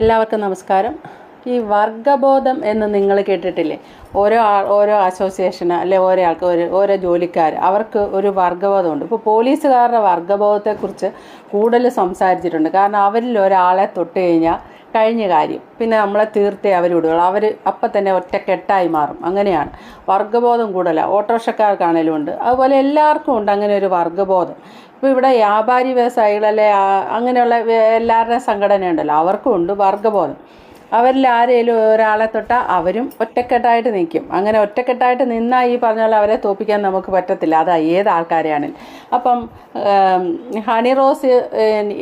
എല്ലാവർക്കും നമസ്കാരം. ഈ വർഗബോധം എന്ന് നിങ്ങൾ കേട്ടിട്ടില്ലേ? ഓരോ ആൾ ഓരോ അസോസിയേഷന് അല്ലെ ഓരോ ആൾക്ക് ഒരു ഓരോ ജോലിക്കാർ അവർക്ക് ഒരു വർഗബോധമുണ്ട്. ഇപ്പോൾ പോലീസുകാരുടെ വർഗബോധത്തെക്കുറിച്ച് കൂടുതൽ സംസാരിച്ചിട്ടുണ്ട്. കാരണം അവരിൽ ഒരാളെ തൊട്ട് കഴിഞ്ഞാൽ കഴിഞ്ഞ കാര്യം. പിന്നെ നമ്മളെ തീർത്തേ അവർ വിടുകയുള്ളൂ. അവർ അപ്പം തന്നെ ഒറ്റ കെട്ടായി മാറും. അങ്ങനെയാണ്. വർഗബോധം കൂടുതലാണ് ഓട്ടോറിക്ഷക്കാർക്കാണേലും ഉണ്ട്. അതുപോലെ എല്ലാവർക്കും ഉണ്ട് അങ്ങനെ ഒരു വർഗബോധം. ഇപ്പോൾ ഇവിടെ വ്യാപാരി വ്യവസായികളല്ലേ അങ്ങനെയുള്ള എല്ലാവരുടെയും സംഘടന ഉണ്ടല്ലോ അവർക്കും ഉണ്ട് വർഗബോധം അവരിൽ ഒരാളെ തൊട്ടാൽ അവരും ഒറ്റക്കെട്ടായിട്ട് നിൽക്കും. അങ്ങനെ ഒറ്റക്കെട്ടായിട്ട് നിന്നാൽ ഈ പറഞ്ഞാൽ അവരെ തോപ്പിക്കാൻ നമുക്ക് പറ്റത്തില്ല. അത് ഏത് ആൾക്കാരെയാണെങ്കിലും. അപ്പം ഹണി റോസ്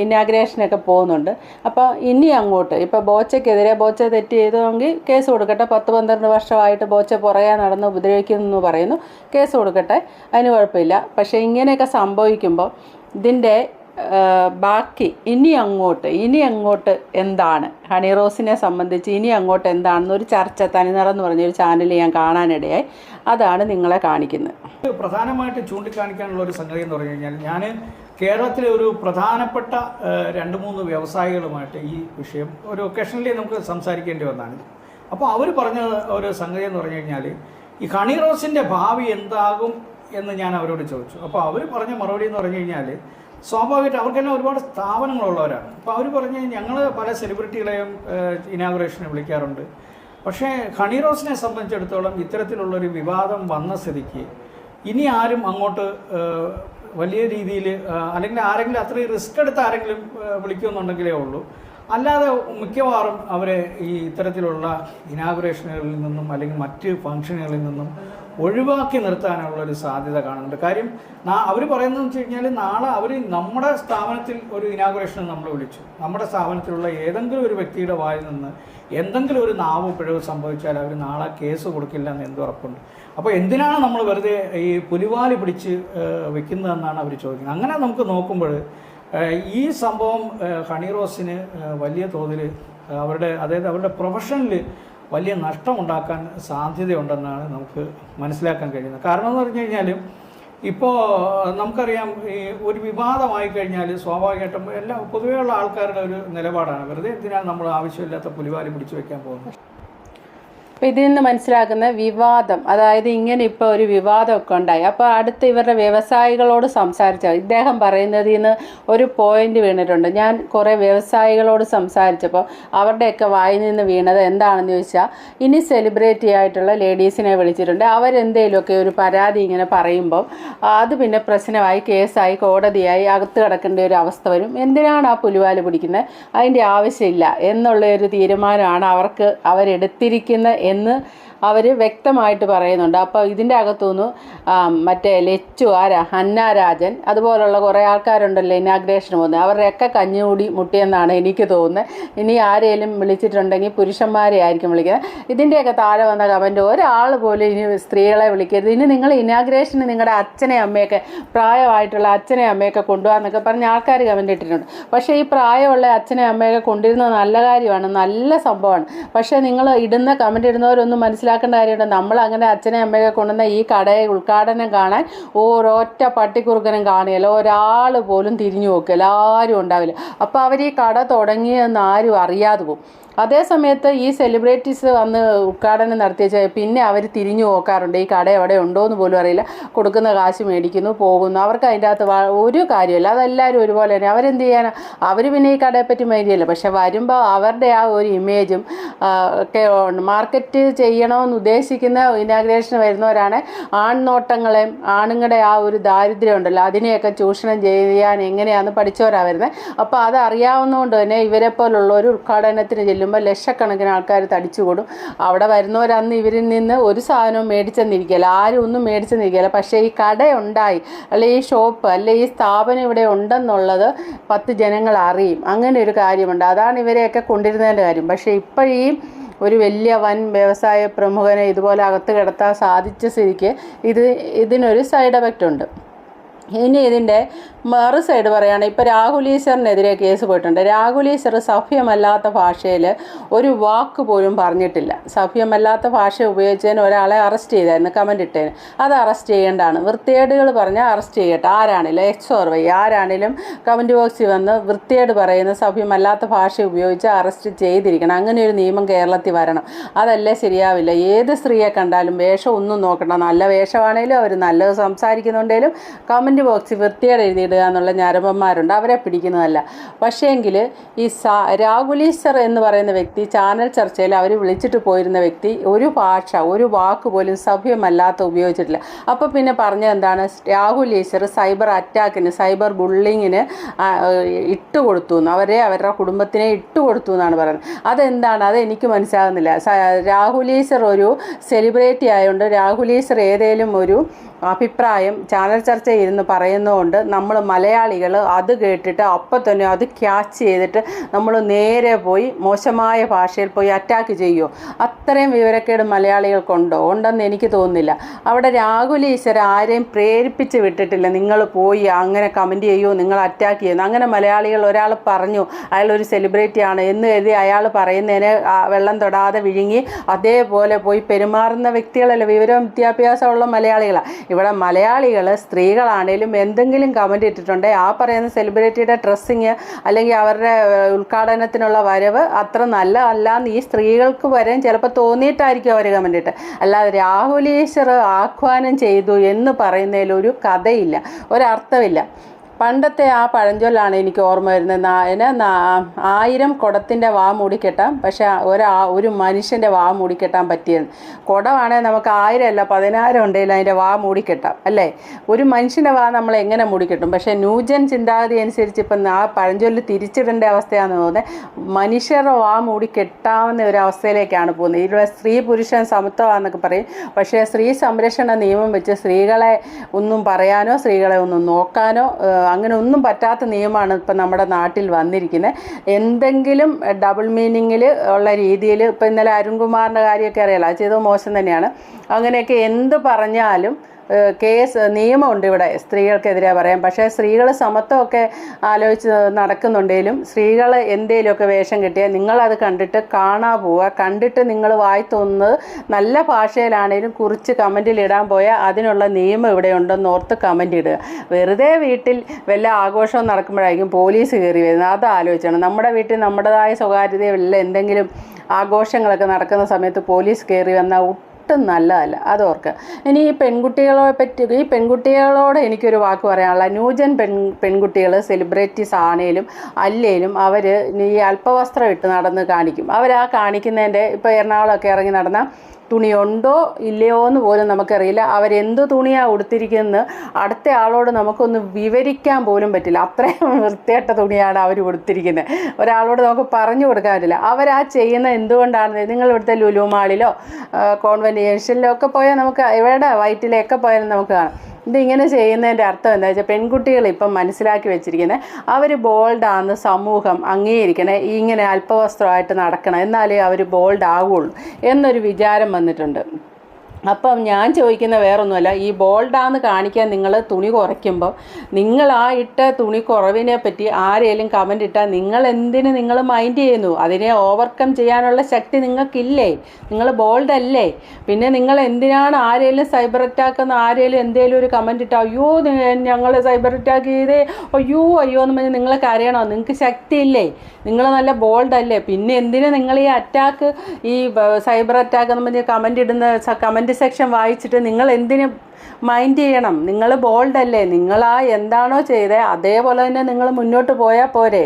ഇനാഗ്രേഷനൊക്കെ പോകുന്നുണ്ട്. അപ്പം ഇനി അങ്ങോട്ട് ഇപ്പോൾ ബോച്ചയ്ക്കെതിരെ ബോച്ച തെറ്റ് ചെയ്തെങ്കിൽ കേസ് കൊടുക്കട്ടെ. പത്ത് പന്ത്രണ്ട് വർഷമായിട്ട് ബോച്ച പുറകെ നടന്ന് ഉപദ്രവിക്കുന്നു എന്ന് പറയുന്നു. കേസ് കൊടുക്കട്ടെ. അതിന് കുഴപ്പമില്ല. പക്ഷേ ഇങ്ങനെയൊക്കെ സംഭവിക്കുമ്പോൾ ഇതിന്റെ ബാക്കി ഇനി അങ്ങോട്ട് ഇനി അങ്ങോട്ട് എന്താണ്? ഹണി റോസിനെ സംബന്ധിച്ച് ഇനി അങ്ങോട്ട് എന്താണെന്ന് ഒരു ചർച്ച തനിനിറന്ന് പറഞ്ഞൊരു ചാനൽ ഞാൻ കാണാനിടയായി. അതാണ് നിങ്ങളെ കാണിക്കുന്നത്. പ്രധാനമായിട്ട് ചൂണ്ടിക്കാണിക്കാനുള്ള ഒരു സംഗതി എന്ന് പറഞ്ഞു കഴിഞ്ഞാൽ ഞാൻ കേരളത്തിലെ ഒരു പ്രധാനപ്പെട്ട രണ്ട് മൂന്ന് വ്യവസായികളുമായിട്ട് ഈ വിഷയം ഒരു ഒക്കേഷനിലേ നമുക്ക് സംസാരിക്കേണ്ടി വന്നാണ്. അപ്പോൾ അവർ പറഞ്ഞ ഒരു സംഗതി എന്ന് പറഞ്ഞു കഴിഞ്ഞാൽ ഈ ഹണി റോസിന്റെ ഭാവി എന്താകും എന്ന് ഞാൻ അവരോട് ചോദിച്ചു. അപ്പോൾ അവർ പറഞ്ഞ മറുപടി എന്ന് പറഞ്ഞു കഴിഞ്ഞാൽ സ്വാഭാവികമായിട്ട് അവർക്കെല്ലാം ഒരുപാട് സ്ഥാപനങ്ങളുള്ളവരാണ്. അപ്പോൾ അവർ പറഞ്ഞ് ഞങ്ങൾ പല സെലിബ്രിറ്റികളെയും ഇനാഗുറേഷന് വിളിക്കാറുണ്ട്. പക്ഷേ ഹണി റോസിനെ സംബന്ധിച്ചിടത്തോളം ഇത്തരത്തിലുള്ളൊരു വിവാദം വന്ന സ്ഥിതിക്ക് ഇനി ആരും അങ്ങോട്ട് വലിയ രീതിയിൽ അല്ലെങ്കിൽ ആരെങ്കിലും അത്രയും റിസ്ക് എടുത്ത് ആരെങ്കിലും വിളിക്കുമെന്നുണ്ടെങ്കിലേ ഉള്ളൂ. അല്ലാതെ മിക്കവാറും അവരെ ഈ ഇത്തരത്തിലുള്ള ഇനാഗുറേഷനുകളിൽ നിന്നും അല്ലെങ്കിൽ മറ്റ് ഫങ്ഷനുകളിൽ നിന്നും ഒഴിവാക്കി നിർത്താനുള്ള ഒരു സാധ്യത കാണുന്നുണ്ട്. കാര്യം അവർ പറയുന്നത് വെച്ച് കഴിഞ്ഞാൽ നാളെ അവർ നമ്മുടെ സ്ഥാപനത്തിൽ ഒരു ഇനാഗുറേഷൻ നമ്മൾ വിളിച്ചു. നമ്മുടെ സ്ഥാപനത്തിലുള്ള ഏതെങ്കിലും ഒരു വ്യക്തിയുടെ വായിൽ നിന്ന് എന്തെങ്കിലും ഒരു നാവ് പിഴവ് സംഭവിച്ചാൽ അവർ നാളെ കേസ് കൊടുക്കില്ല എന്ന് എന്ത് ഉറപ്പുണ്ട്? അപ്പോൾ എന്തിനാണ് നമ്മൾ വെറുതെ ഈ പുലിവാലി പിടിച്ച് വെക്കുന്നതെന്നാണ് അവർ ചോദിക്കുന്നത്. അങ്ങനെ നമുക്ക് നോക്കുമ്പോൾ ഈ സംഭവം ഹണി റോസിന് വലിയ തോതിൽ അവരുടെ അതായത് അവരുടെ പ്രൊഫഷനിൽ വലിയ നഷ്ടം ഉണ്ടാക്കാൻ സാധ്യതയുണ്ടെന്നാണ് നമുക്ക് മനസ്സിലാക്കാൻ കഴിയുന്നത്. കാരണം എന്ന് പറഞ്ഞു കഴിഞ്ഞാൽ ഇപ്പോൾ നമുക്കറിയാം ഈ ഒരു വിവാദമായി കഴിഞ്ഞാൽ സ്വാഭാവികമായിട്ടും എല്ലാ പൊതുവെയുള്ള ആൾക്കാരുടെ ഒരു നിലപാടാണ്. വെറുതെ എന്തിനാണ് നമ്മൾ ആവശ്യമില്ലാത്ത പുലിവാലി പിടിച്ചു വെക്കാൻ പോകുന്നത്? അപ്പോൾ ഇതിൽ നിന്ന് മനസ്സിലാക്കുന്ന വിവാദം. അതായത് ഇങ്ങനെ ഇപ്പോൾ ഒരു വിവാദമൊക്കെ ഉണ്ടായി. അപ്പോൾ അടുത്ത് ഇവരുടെ വ്യവസായികളോട് സംസാരിച്ച ഇദ്ദേഹം പറയുന്നതിൽ നിന്ന് ഒരു പോയിന്റ് വീണിട്ടുണ്ട്. ഞാൻ കുറേ വ്യവസായികളോട് സംസാരിച്ചപ്പോൾ അവരുടെയൊക്കെ വായിൽ നിന്ന് വീണത് എന്താണെന്ന് ചോദിച്ചാൽ ഇനി സെലിബ്രിറ്റി ആയിട്ടുള്ള ലേഡീസിനെ വിളിച്ചിട്ടുണ്ട്. അവരെന്തേലുമൊക്കെ ഒരു പരാതി ഇങ്ങനെ പറയുമ്പോൾ അത് പിന്നെ പ്രശ്നമായി കേസായി കോടതിയായി അകത്ത് കിടക്കേണ്ട ഒരു അവസ്ഥ വരും. എന്തിനാണ് ആ പുലിവാൽ പിടിക്കുന്നത് അതിന്റെ ആവശ്യമില്ല. എന്നുള്ള ഒരു തീരുമാനമാണ് അവർക്ക് അവരെടുത്തിരിക്കുന്ന എന്ന് അവർ വ്യക്തമായിട്ട് പറയുന്നുണ്ട്. അപ്പോൾ ഇതിന്റെ അകത്തുനിന്ന് മറ്റേ ലെച്ചു ആരാ? ഹന്ന രാജൻ അതുപോലുള്ള കുറേ ആൾക്കാരുണ്ടല്ലോ ഇനാഗ്രേഷന് പോകുന്നത്. അവരുടെയൊക്കെ കഞ്ഞുകൂടി മുട്ടിയെന്നാണ് എനിക്ക് തോന്നുന്നത്. ഇനി ആരെയും വിളിച്ചിട്ടുണ്ടെങ്കിൽ പുരുഷന്മാരെ ആയിരിക്കും വിളിക്കുന്നത്. ഇതിന്റെയൊക്കെ താഴെ വന്ന കമന്റ് ഒരാൾ പോലും ഇനി സ്ത്രീകളെ വിളിക്കരുത്. ഇനി നിങ്ങൾ ഇനാഗ്രേഷന് നിങ്ങളുടെ അച്ഛനെ അമ്മയൊക്കെ പ്രായമായിട്ടുള്ള അച്ഛനെ അമ്മയൊക്കെ കൊണ്ടുപോകാന്നൊക്കെ പറഞ്ഞ് ആൾക്കാർ കമന്റ് ഇട്ടിട്ടുണ്ട്. പക്ഷേ ഈ പ്രായമുള്ള അച്ഛനെ അമ്മയൊക്കെ കൊണ്ടിരുന്നത് നല്ല കാര്യമാണ് നല്ല സംഭവമാണ്. പക്ഷേ നിങ്ങൾ ഇടുന്ന കമന്റ് ഇടുന്നവരൊന്നും മനസ്സിലാക്കേണ്ട കാര്യമുണ്ട്. നമ്മൾ അങ്ങനെ അച്ഛനെ അമ്മയൊക്കെ കൊണ്ടുവന്ന ഈ കടയെ ഉദ്ഘാടനം കാണാൻ ഓരോറ്റ പട്ടിക്കുറുക്കനും കാണുകയില്ല. ഒരാൾ പോലും തിരിഞ്ഞു നോക്കുക എല്ലാവരും ഉണ്ടാവില്ല. അപ്പോൾ അവർ ഈ കട തുടങ്ങിയെന്ന് ആരും അറിയാതെ പോകും. അതേ സമയത്ത് ഈ സെലിബ്രിറ്റീസ് വന്ന് ഉദ്ഘാടനം നടത്തിയ പിന്നെ അവർ തിരിഞ്ഞു നോക്കാറുണ്ട്. ഈ കട എവിടെ ഉണ്ടോ എന്ന് പോലും അറിയില്ല. കൊടുക്കുന്ന കാശ് മേടിക്കുന്നു പോകുന്നു. അവർക്ക് അതിന്റെ അകത്ത് ഒരു കാര്യമില്ല. അതെല്ലാവരും ഒരുപോലെ തന്നെ. അവരെന്ത് ചെയ്യാനാണ് അവർ പിന്നെ ഈ കടയെപ്പറ്റി മൈൻഡിയല്ല പക്ഷെ വരുമ്പോൾ അവരുടെ ആ ഒരു ഇമേജും ഒക്കെ മാർക്കറ്റ് ചെയ്യണമെന്ന് ഉദ്ദേശിക്കുന്ന ഇനാഗ്രേഷന് വരുന്നവരാണ് ആൺനോട്ടങ്ങളെയും ആണുങ്ങളുടെ ആ ഒരു ദാരിദ്ര്യം ഉണ്ടല്ലോ. അതിനെയൊക്കെ ചൂഷണം ചെയ്യാൻ എങ്ങനെയാണെന്ന് പഠിച്ചവരാണ് വരുന്നത് അപ്പോൾ അത് അറിയാവുന്നതുകൊണ്ട് തന്നെ ഇവരെ പോലുള്ള ഒരു ഉദ്ഘാടനത്തിന് ചെല്ലുമ്പോൾ ലക്ഷക്കണക്കിന് ആൾക്കാർ തടിച്ചു കൂടും അവിടെ വരുന്നവരന്ന് ഇവരിൽ നിന്ന് ഒരു സാധനവും മേടിച്ചെന്നിരിക്കില്ല. ആരും ഒന്നും മേടിച്ചെന്നിരിക്കില്ല. പക്ഷേ ഈ കട ഉണ്ടായി. അല്ലെ ഈ ഷോപ്പ് അല്ലെ ഈ സ്ഥാപനം ഇവിടെ ഉണ്ടെന്നുള്ളത് പത്ത് ജനങ്ങൾ അറിയും. അങ്ങനെ ഒരു കാര്യമുണ്ട്. അതാണ് ഇവരെയൊക്കെ കൊണ്ടിരുന്നതിന്റെ കാര്യം. പക്ഷേ ഇപ്പോഴീ ഒരു വലിയ വൻ വ്യവസായ പ്രമുഖനെ ഇതുപോലെ അകത്ത് കിടത്താൻ സാധിച്ച സ്ഥിതിക്ക് ഇത് ഇതിനൊരു സൈഡ് എഫക്റ്റ് ഉണ്ട്. ഇനി ഇതിന്റെ മറു സൈഡ് പറയുകയാണെങ്കിൽ ഇപ്പോൾ രാഹുൽ ഈശ്വറിനെതിരെ കേസ് പോയിട്ടുണ്ട്. രാഹുൽ ഈശ്വർ സഭ്യമല്ലാത്ത ഭാഷയിൽ ഒരു വാക്ക് പോലും പറഞ്ഞിട്ടില്ല. സഭ്യമല്ലാത്ത ഭാഷ ഉപയോഗിച്ചതിന് ഒരാളെ അറസ്റ്റ് ചെയ്തായിരുന്നു കമന്റ് ഇട്ടതിന്. അത് അറസ്റ്റ് ചെയ്യേണ്ടതാണ്. വൃത്തികേടുകൾ പറഞ്ഞാൽ അറസ്റ്റ് ചെയ്യട്ടെ. ആരാണെങ്കിലും എക്സ് ഓർ വൈ ആരാണെങ്കിലും കമന്റ് ബോക്സിൽ വന്ന് വൃത്തികേട് പറയുന്ന സഭ്യമല്ലാത്ത ഭാഷ ഉപയോഗിച്ച് അറസ്റ്റ് ചെയ്തിരിക്കണം. അങ്ങനെ ഒരു നിയമം കേരളത്തിൽ വരണം. അതല്ലേ ശരിയാവില്ല. ഏത് സ്ത്രീയെ കണ്ടാലും വേഷം ഒന്നും നോക്കണം നല്ല വേഷമാണേലും അവർ നല്ലത് സംസാരിക്കുന്നുണ്ടെങ്കിലും കമന്റ് ബോക്സിൽ വൃത്തിയോടെ എഴുതിയിടുക എന്നുള്ള ഞരമ്പന്മാരുണ്ട്. അവരെ പിടിക്കുന്നതല്ല. പക്ഷേങ്കിൽ ഈ സാ രാഹുലീശ്വർ എന്ന് പറയുന്ന വ്യക്തി ചാനൽ ചർച്ചയിൽ അവർ വിളിച്ചിട്ട് പോയിരുന്ന വ്യക്തി ഒരു ഭാഷ ഒരു വാക്ക് പോലും സഭ്യമല്ലാത്ത ഉപയോഗിച്ചിട്ടില്ല. അപ്പോൾ പിന്നെ പറഞ്ഞത് എന്താണ്? രാഹുലീശ്വർ സൈബർ അറ്റാക്കിന് സൈബർ ബുള്ളിങ്ങിന് ഇട്ട് കൊടുത്തു എന്ന്. അവരെ അവരുടെ കുടുംബത്തിനെ ഇട്ട് കൊടുത്തു എന്നാണ് പറയുന്നത്. അതെന്താണ്? അത് എനിക്ക് മനസ്സിലാകുന്നില്ല. രാഹുലീശ്വർ ഒരു സെലിബ്രിറ്റി ആയതുകൊണ്ട് രാഹുലീശ്വർ ഏതെങ്കിലും ഒരു അഭിപ്രായം ചാനൽ ചർച്ച ഇരുന്ന് പറയുന്നതുകൊണ്ട് നമ്മൾ മലയാളികൾ അത് കേട്ടിട്ട് അപ്പം തന്നെ അത് ക്യാച്ച് ചെയ്തിട്ട് നമ്മൾ നേരെ പോയി മോശമായ ഭാഷയിൽ പോയി അറ്റാക്ക് ചെയ്യുമോ അത്രയും വിവരക്കേട് മലയാളികൾക്കുണ്ടോ? ഉണ്ടെന്ന് എനിക്ക് തോന്നുന്നില്ല. അവിടെ രാഹുൽ ഈശ്വര ആരെയും പ്രേരിപ്പിച്ച് വിട്ടിട്ടില്ല. നിങ്ങൾ പോയി അങ്ങനെ കമന്റ് ചെയ്യുമോ നിങ്ങൾ അറ്റാക്ക് ചെയ്യുന്നു. അങ്ങനെ മലയാളികൾ ഒരാൾ പറഞ്ഞു അയാൾ ഒരു സെലിബ്രിറ്റിയാണ് എന്ന് കരുതി അയാൾ പറയുന്നതിനെ വെള്ളം തൊടാതെ വിഴുങ്ങി അതേപോലെ പോയി പെരുമാറുന്ന വ്യക്തികളല്ല? വിവരം വിദ്യാഭ്യാസമുള്ള മലയാളികളാണ് ഇവിടെ മലയാളികൾ സ്ത്രീകളാണേലും എന്തെങ്കിലും കമന്റ് ഇട്ടിട്ടുണ്ടെങ്കിൽ ആ പറയുന്ന സെലിബ്രിറ്റിയുടെ ഡ്രസ്സിങ് അല്ലെങ്കിൽ അവരുടെ ഉദ്ഘാടനത്തിനുള്ള വരവ് അത്ര നല്ല അല്ല എന്ന് ഈ സ്ത്രീകൾക്ക് വരെ ചിലപ്പോൾ തോന്നിയിട്ടായിരിക്കും അവർ കമന്റ് ഇട്ട്. അല്ലാതെ രാഹുൽ ഈശ്വർ ആഹ്വാനം ചെയ്തു എന്ന് പറയുന്നതിൽ ഒരു കഥയില്ല ഒരർത്ഥമില്ല. പണ്ടത്തെ ആ പഴഞ്ചൊല്ലാണ് എനിക്ക് ഓർമ്മ വരുന്നത്. എന്നാ ആയിരം കുടത്തിന്റെ വാ മൂടിക്കെട്ടാം പക്ഷെ ഒരാ ഒരു മനുഷ്യന്റെ വാ മൂടിക്കെട്ടാൻ പറ്റിയത്. കുടമാണെങ്കിൽ നമുക്ക് ആയിരം അല്ല പതിനായിരം ഉണ്ടെങ്കിൽ അതിന്റെ വാ മൂടിക്കെട്ടാം അല്ലേ? ഒരു മനുഷ്യന്റെ വാ നമ്മൾ എങ്ങനെ മൂടിക്കെട്ടും പക്ഷേ ന്യൂജൻ ചിന്താഗതി അനുസരിച്ച് ഇപ്പം ആ പഴഞ്ചൊല്ല് തിരിച്ചിടേണ്ട അവസ്ഥയാണെന്ന് തോന്നുന്നത്. മനുഷ്യരുടെ വാ മൂടിക്കെട്ടാവുന്ന ഒരു അവസ്ഥയിലേക്കാണ് പോകുന്നത്. ഇവിടെ സ്ത്രീ പുരുഷൻ സമത്വമാണെന്നൊക്കെ പറയും. പക്ഷേ സ്ത്രീ സംരക്ഷണ നിയമം വെച്ച് സ്ത്രീകളെ ഒന്നും പറയാനോ സ്ത്രീകളെ ഒന്നും നോക്കാനോ അങ്ങനെ ഒന്നും പറ്റാത്ത നിയമമാണ് ഇപ്പം നമ്മുടെ നാട്ടിൽ വന്നിരിക്കുന്നത്. എന്തെങ്കിലും ഡബിൾ മീനിങ്ങിൽ ഉള്ള രീതിയിൽ ഇപ്പം ഇന്നലെ അരുൺകുമാറിന്റെ കാര്യമൊക്കെ അറിയാലോ അത് ചെയ്തത് മോശം തന്നെയാണ്. അങ്ങനെയൊക്കെ എന്ത് പറഞ്ഞാലും കേസ് നിയമമുണ്ട് ഇവിടെ സ്ത്രീകൾക്കെതിരെ പറയാം പക്ഷേ സ്ത്രീകൾ സമത്വമൊക്കെ ആലോചിച്ച് നടക്കുന്നുണ്ടെങ്കിലും സ്ത്രീകൾ എന്തേലുമൊക്കെ വേഷം കിട്ടിയാൽ നിങ്ങളത് കണ്ടിട്ട് കാണാൻ പോവുക. കണ്ടിട്ട് നിങ്ങൾ വായി തോന്നുന്നത് നല്ല ഭാഷയിലാണെങ്കിലും കുറിച്ച് കമന്റിൽ ഇടാൻ പോയാൽ അതിനുള്ള നിയമം ഇവിടെ ഉണ്ടെന്ന് ഓർത്ത് കമന്റ് ഇടുക. വെറുതെ വീട്ടിൽ വല്ല ആഘോഷവും നടക്കുമ്പോഴായിരിക്കും പോലീസ് കയറി വരുന്നത്. അത് ആലോചിക്കണം നമ്മുടെ വീട്ടിൽ നമ്മുടേതായ സ്വകാര്യതയുള്ള എന്തെങ്കിലും ആഘോഷങ്ങളൊക്കെ നടക്കുന്ന സമയത്ത് പോലീസ് കയറി വന്നാൽ ഒട്ടും നല്ലതല്ല. അത് ഓർക്കുക ഇനി ഈ പെൺകുട്ടികളെ പറ്റി ഈ പെൺകുട്ടികളോട് എനിക്കൊരു വാക്ക് പറയാനുള്ള ന്യൂജൻ പെൺ പെൺകുട്ടികൾ സെലിബ്രിറ്റീസ് ആണേലും അല്ലേലും അവർ ഈ അല്പവസ്ത്രം ഇട്ട് നടന്ന് കാണിക്കും. അവർ ആ കാണിക്കുന്നതിന്റെ ഇപ്പോൾ എറണാകുളമൊക്കെ ഇറങ്ങി നടന്ന തുണിയുണ്ടോ ഇല്ലയോ എന്ന് പോലും നമുക്കറിയില്ല. അവരെന്ത് തുണിയാണ് ഉടുത്തിരിക്കുന്നത് അടുത്ത ആളോട് നമുക്കൊന്ന് വിവരിക്കാൻ പോലും പറ്റില്ല. അത്രയും വൃത്തികെട്ട തുണിയാണ് അവർ ഉടുത്തിരിക്കുന്നത് ഒരാളോട് നമുക്ക് പറഞ്ഞു കൊടുക്കാൻ പറ്റില്ല. അവരാ ചെയ്യുന്ന എന്തുകൊണ്ടാണ് നിങ്ങൾ ഇവിടുത്തെ ലുലു മാളിലോ കോൺവെന്റേഷനിലോ ഒക്കെ പോയാൽ നമുക്ക് എവിടെ വയറ്റിലൊക്കെ പോയാലും നമുക്ക് കാണാം. ഇതിങ്ങനെ ചെയ്യുന്നതിന്റെ അർത്ഥം എന്താ വെച്ചാൽ പെൺകുട്ടികൾ ഇപ്പം മനസ്സിലാക്കി വെച്ചിരിക്കുന്നത് അവർ ബോൾഡാണെന്ന് സമൂഹം അംഗീകരിക്കണേ ഇങ്ങനെ അല്പവസ്ത്രമായിട്ട് നടക്കണം എന്നാലേ അവർ ബോൾഡ് ആവുള്ളൂ എന്നൊരു വിചാരം വന്നിട്ടുണ്ട്. അപ്പം ഞാൻ ചോദിക്കുന്ന വേറൊന്നുമല്ല ഈ ബോൾഡാന്ന് കാണിക്കാൻ നിങ്ങൾ തുണി കുറയ്ക്കുമ്പോൾ നിങ്ങൾ ആ ഇട്ട തുണി കുറവിനെ പറ്റി ആരെങ്കിലും കമന്റ് ഇട്ടാൽ നിങ്ങൾ എന്തിന് നിങ്ങൾ മൈൻഡ് ചെയ്യുന്നു? അതിനെ ഓവർകം ചെയ്യാനുള്ള ശക്തി നിങ്ങൾക്കില്ലേ? നിങ്ങൾ ബോൾഡ് അല്ലേ? പിന്നെ നിങ്ങൾ എന്തിനാണ് ആരെങ്കിലും സൈബർ അറ്റാക്ക് എന്ന് ആരെങ്കിലും എന്തെങ്കിലും ഒരു കമന്റ് ഇട്ടാൽ അയ്യോ ഞങ്ങൾ സൈബർ അറ്റാക്ക് ചെയ്തേ അയ്യോ അയ്യോ എന്ന് പറഞ്ഞ് നിങ്ങൾ കരയണോ? നിങ്ങൾക്ക് ശക്തിയില്ലേ? നിങ്ങൾ നല്ല ബോൾഡ് അല്ലേ? പിന്നെ എന്തിനു നിങ്ങൾ ഈ അറ്റാക്ക് ഈ സൈബർ അറ്റാക്ക് എന്ന് പറഞ്ഞ് കമന്റ് ഇടുന്ന കമന്റ് സെക്ഷൻ വായിച്ചിട്ട് നിങ്ങൾ എന്തിന് മൈൻഡ് ചെയ്യണം? നിങ്ങൾ ബോൾഡല്ലേ നിങ്ങൾ ആ എന്താണോ ചെയ്തത് അതേപോലെ തന്നെ നിങ്ങൾ മുന്നോട്ട് പോയാൽ പോരെ.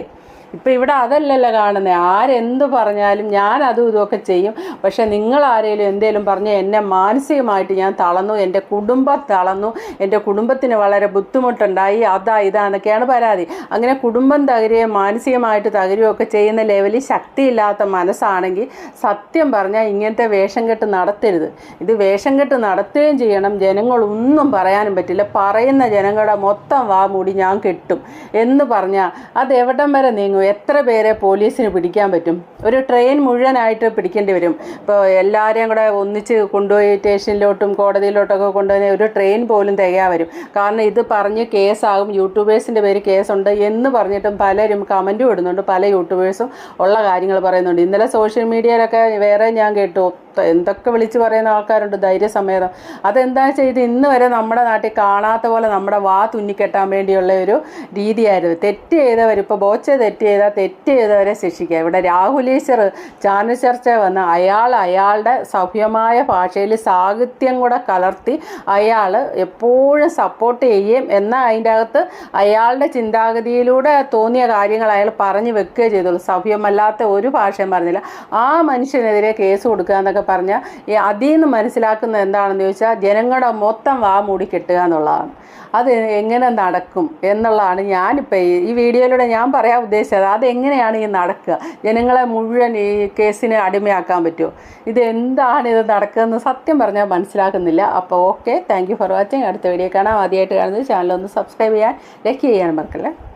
ഇപ്പം ഇവിടെ അതല്ലല്ലോ കാണുന്നത് ആരെന്ത് പറഞ്ഞാലും ഞാൻ അതും ഇതുമൊക്കെ ചെയ്യും. പക്ഷേ നിങ്ങൾ ആരെങ്കിലും എന്തേലും പറഞ്ഞ് എന്നെ മാനസികമായിട്ട് ഞാൻ തളന്നു എന്റെ കുടുംബം തളന്നു എന്റെ കുടുംബത്തിന് വളരെ ബുദ്ധിമുട്ടുണ്ടായി അതാ ഇതാന്നൊക്കെയാണ് പരാതി. അങ്ങനെ കുടുംബം തകരുകയും മാനസികമായിട്ട് തകരുകയൊക്കെ ചെയ്യുന്ന ലെവലിൽ ശക്തിയില്ലാത്ത മനസ്സാണെങ്കിൽ സത്യം പറഞ്ഞാൽ ഇങ്ങനത്തെ വേഷം കെട്ട് നടത്തരുത്. ഇത് വേഷം കെട്ട് നടത്തുകയും ചെയ്യണം. ജനങ്ങളൊന്നും പറയാനും പറ്റില്ല. പറയുന്ന ജനങ്ങളുടെ മൊത്തം വാ മൂടി ഞാൻ കെട്ടും എന്ന് പറഞ്ഞാൽ അത് എവിടം വരെ നീങ്ങും? എത്ര പേരെ പോലീസിന് പിടിക്കാൻ പറ്റും? ഒരു ട്രെയിൻ മുഴുവനായിട്ട് പിടിക്കേണ്ടി വരും. ഇപ്പോൾ എല്ലാവരെയും കൂടെ ഒന്നിച്ച് കൊണ്ടുപോയി സ്റ്റേഷനിലോട്ടും കോടതിയിലോട്ടൊക്കെ കൊണ്ടുപോയി ഒരു ട്രെയിൻ പോലും തികയാൻ വരും. കാരണം ഇത് പറഞ്ഞ് കേസാകും. യൂട്യൂബേഴ്സിന്റെ പേര് കേസുണ്ട് എന്ന് പറഞ്ഞിട്ടും പലരും കമന്റും ഇടുന്നുണ്ട്. പല യൂട്യൂബേഴ്സും ഉള്ള കാര്യങ്ങൾ പറയുന്നുണ്ട്. ഇന്നലെ സോഷ്യൽ മീഡിയയിലൊക്കെ വേറെ ഞാൻ കേട്ടു. എന്തൊക്കെ വിളിച്ച് പറയുന്ന ആൾക്കാരുണ്ട്. ധൈര്യസമേതം. അതെന്താ ചെയ്ത് ഇന്ന് വരെ നമ്മുടെ നാട്ടിൽ കാണാത്ത പോലെ നമ്മുടെ വാ തുന്നിക്കെട്ടാൻ വേണ്ടിയുള്ള ഒരു രീതിയായിരുന്നു. തെറ്റ് ചെയ്തവർ ഇപ്പോൾ ബോച്ച തെറ്റ് ചെയ്താൽ തെറ്റ് ചെയ്തവരെ ശിക്ഷിക്കുക. ഇവിടെ രാഹുലീശ്വർ ചാനൽ ചർച്ച വന്ന് അയാൾ അയാളുടെ സഭ്യമായ ഭാഷയിൽ സാഹിത്യം കൂടെ കലർത്തി അയാൾ എപ്പോഴും സപ്പോർട്ട് ചെയ്യും എന്ന അതിന്റെ അകത്ത് അയാളുടെ ചിന്താഗതിയിലൂടെ തോന്നിയ കാര്യങ്ങൾ അയാൾ പറഞ്ഞു വെക്കുകയേ ചെയ്തുള്ളൂ. സഭ്യമല്ലാത്ത ഒരു ഭാഷയും പറഞ്ഞില്ല. ആ മനുഷ്യനെതിരെ കേസ് കൊടുക്കുക എന്നൊക്കെ പറഞ്ഞാൽ ഈ അതിൽ നിന്ന് മനസ്സിലാക്കുന്നത് എന്താണെന്ന് ചോദിച്ചാൽ ജനങ്ങളുടെ മൊത്തം വാ മൂടി കെട്ടുക എന്നുള്ളതാണ്. അത് എങ്ങനെ നടക്കും എന്നുള്ളതാണ് ഞാനിപ്പോൾ ഈ വീഡിയോയിലൂടെ ഞാൻ പറയാൻ ഉദ്ദേശിച്ചത് അതെങ്ങനെയാണ് ഈ നടക്കുക? ജനങ്ങളെ മുഴുവൻ ഈ കേസിന് അടിമയാക്കാൻ പറ്റുമോ? ഇത് എന്താണ് ഇത് നടക്കുന്നത് സത്യം പറഞ്ഞാൽ മനസ്സിലാക്കുന്നില്ല. അപ്പോൾ ഓക്കെ താങ്ക് ഫോർ വാച്ചിങ് അടുത്ത വീഡിയോ കാണാം. ആദ്യമായിട്ട് കാണുന്നത് ചാനൽ ഒന്ന് സബ്സ്ക്രൈബ് ചെയ്യാൻ ലൈക്ക് ചെയ്യാൻ മറക്കല്ലേ?